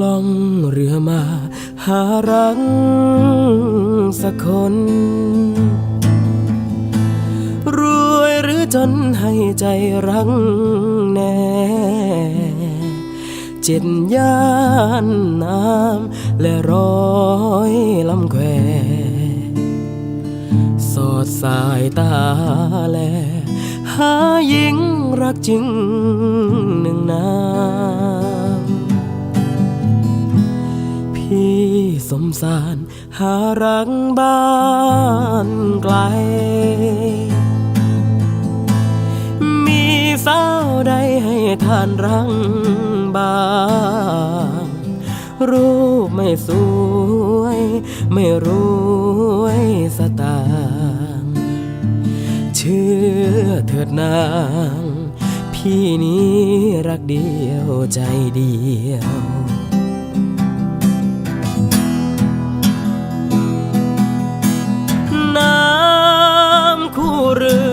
ล่องเรือมา หารักสักคน รวยหรือจนให้ใจรักแน่ เจ็ดย่านน้ำและร้อยลำแควสอดสายตาแล หาหญิงรักจริง สารหารักบ้านไกล มีสาวใดให้ทานรังบ้างรูปไม่สวย ไม่รวยสตางค์เชื่อเถิดนาง พี่นี้รักเดียวใจเดียว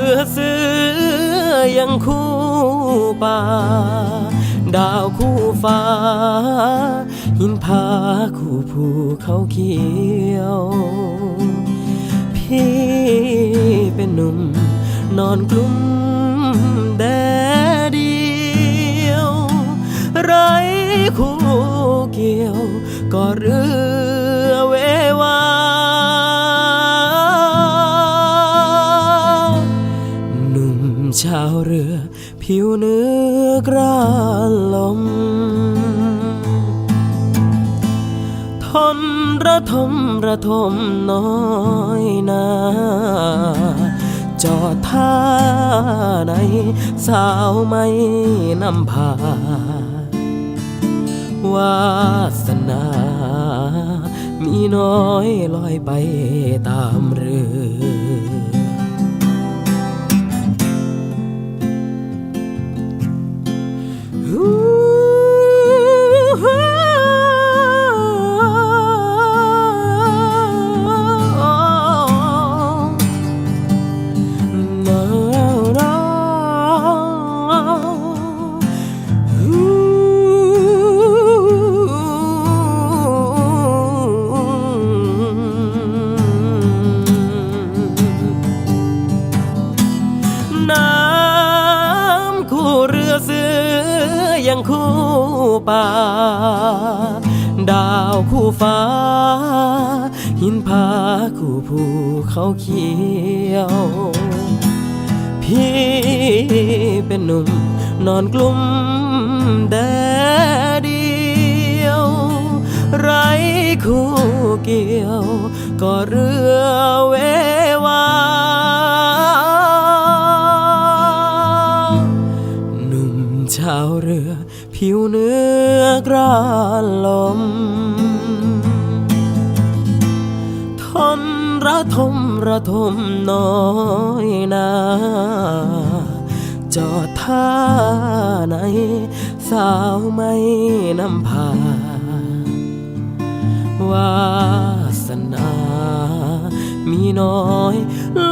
เรือเสือยังคู่ป่า ดาวคู่ฟ้า หินผาคู่ภูเขาเขียว พี่เป็นหนุ่ม นอนกลุ้มแดดเดียว ไรคู่เกี่ยว ก็เรือ ผิวเนื้อกระลม ทนระทมระทมน้อยนาจอดท่าไหนสาวไม่นำพาวาสนา มีน้อยลอยไปตามเรือ น้ำคู่เรือเสือยังคู่ป่า ดาวคู่ฟ้า หินผาคู่ภูเขาเขียว พี่เป็นหนุ่มนอนกลุ้มแดดเดียว ไรคู่เกี่ยว ก็เรือ ชาวเรือ ผิวเนื้อกระลม ทนระทมระทมน้อยนาจอดท่าไหน สาวไม่นำพาวาสนา มีน้อย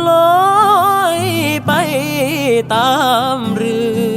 ลอยไปตามเรือ